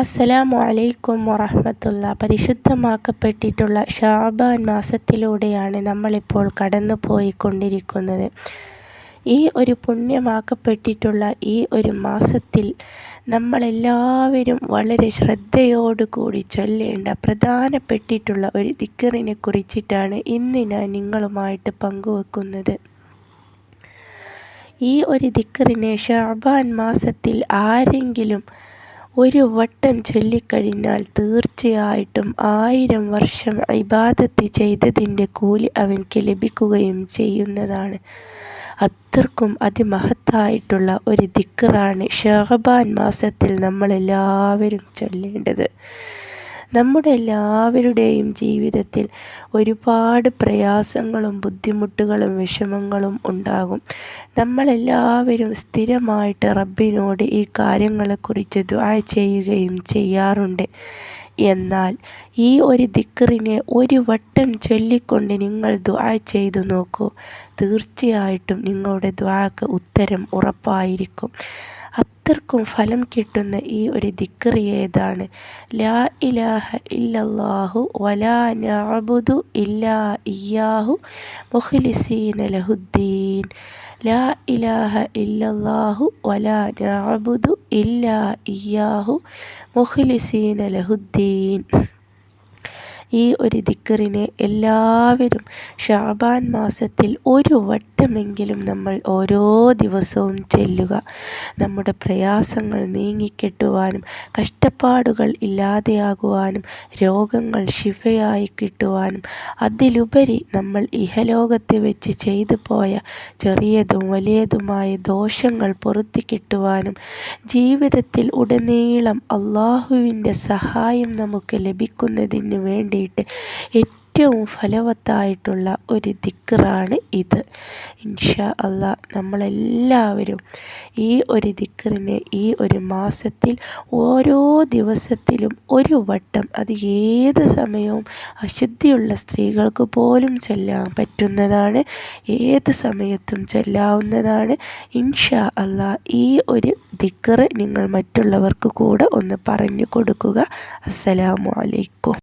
അസ്സലാമു അലൈക്കും വറഹമത്തുള്ള പരിശുദ്ധമാക്കപ്പെട്ടിട്ടുള്ള ഷാബാൻ മാസത്തിലൂടെയാണ് നമ്മളിപ്പോൾ കടന്നു പോയിക്കൊണ്ടിരിക്കുന്നത് ഈ ഒരു പുണ്യമാക്കപ്പെട്ടിട്ടുള്ള ഈ ഒരു മാസത്തിൽ നമ്മളെല്ലാവരും വളരെ ശ്രദ്ധയോടുകൂടി ചൊല്ലേണ്ട പ്രധാനപ്പെട്ടിട്ടുള്ള ഒരു ദിക്കറിനെ കുറിച്ചിട്ടാണ് ഇന്ന് ഞാൻ നിങ്ങളുമായിട്ട് പങ്കുവെക്കുന്നത്. ഈ ഒരു ദിക്കറിനെ ഷാബാൻ മാസത്തിൽ ആരെങ്കിലും ഒരു വട്ടം ചൊല്ലിക്കഴിഞ്ഞാൽ തീർച്ചയായിട്ടും ആയിരം വർഷം ഇബാദത്ത് ചെയ്തതിന്റെ കൂലി അവൻക്ക് ലഭിക്കുകയും ചെയ്യുന്നതാണ്. അത്രക്കും അതിമഹത്തായിട്ടുള്ള ഒരു ദിക്കറാണ് ഷഹബാൻ മാസത്തിൽ നമ്മളെല്ലാവരും ചൊല്ലേണ്ടത്. നമ്മുടെ എല്ലാവരുടെയും ജീവിതത്തിൽ ഒരുപാട് പ്രയാസങ്ങളും ബുദ്ധിമുട്ടുകളും വിഷമങ്ങളും ഉണ്ടാകും. നമ്മളെല്ലാവരും സ്ഥിരമായിട്ട് റബ്ബിനോട് ഈ കാര്യങ്ങളെക്കുറിച്ച് ദ്വാ ചെയ്യുകയും ചെയ്യാറുണ്ട്. എന്നാൽ ഈ ഒരു ദിക്കറിനെ ഒരു വട്ടം ചൊല്ലിക്കൊണ്ട് നിങ്ങൾ ദ്വാ ചെയ്തു നോക്കൂ. തീർച്ചയായിട്ടും നിങ്ങളുടെ ദ്വാക്ക് ഉത്തരം ഉറപ്പായിരിക്കും. അത്രക്കും ഫലം കിട്ടുന്ന ഈ ഒരു ദിക്കറി ഏതാണ്? ലാ ഇലാഹ ഇല്ലല്ലാഹു വലാ നഅബുദു ഇല്ലാ ഇയ്യാഹു മുഖ്ലിസീന ലഹുദ്ദീൻ. ലാ ഇലാഹ ഇല്ലല്ലാഹു വലാ നഅബുദു ഇല്ലാ ഇയ്യാഹു മുഖ്ലിസീന ലഹുദ്ദീൻ. ഈ ഒരു ദിക്കറിനെ എല്ലാവരും ഷാബാൻ മാസത്തിൽ ഒരു വട്ടമെങ്കിലും നമ്മൾ ഓരോ ദിവസവും ചെല്ലുക. നമ്മുടെ പ്രയാസങ്ങൾ നീങ്ങിക്കിട്ടുവാനും കഷ്ടപ്പാടുകൾ ഇല്ലാതെയാകുവാനും രോഗങ്ങൾ ശിവയായി കിട്ടുവാനും അതിലുപരി നമ്മൾ ഇഹലോകത്തെ വെച്ച് ചെയ്തു പോയ ചെറിയതും വലിയതുമായ ദോഷങ്ങൾ പൊറുത്തി കിട്ടുവാനും ജീവിതത്തിൽ ഉടനീളം അള്ളാഹുവിന്റെ സഹായം നമുക്ക് ലഭിക്കുന്നതിന് വേണ്ടി വേണ്ടിയിട്ട് ഏറ്റവും ഫലവത്തായിട്ടുള്ള ഒരു ദിക്കറാണ് ഇത്. ഇൻഷാ അല്ല നമ്മളെല്ലാവരും ഈ ഒരു ദിക്കറിനെ ഈ ഒരു മാസത്തിൽ ഓരോ ദിവസത്തിലും ഒരു വട്ടം അത് ഏത് സമയവും അശുദ്ധിയുള്ള സ്ത്രീകൾക്ക് പോലും ചെല്ലാൻ പറ്റുന്നതാണ് ഏത് സമയത്തും ചെല്ലാവുന്നതാണ്. ഇൻഷാ അല്ല ഈ ഒരു ദിക്കറ് നിങ്ങൾ മറ്റുള്ളവർക്ക് കൂടെ ഒന്ന് പറഞ്ഞു കൊടുക്കുക. അസ്സലാമു അലൈക്കും.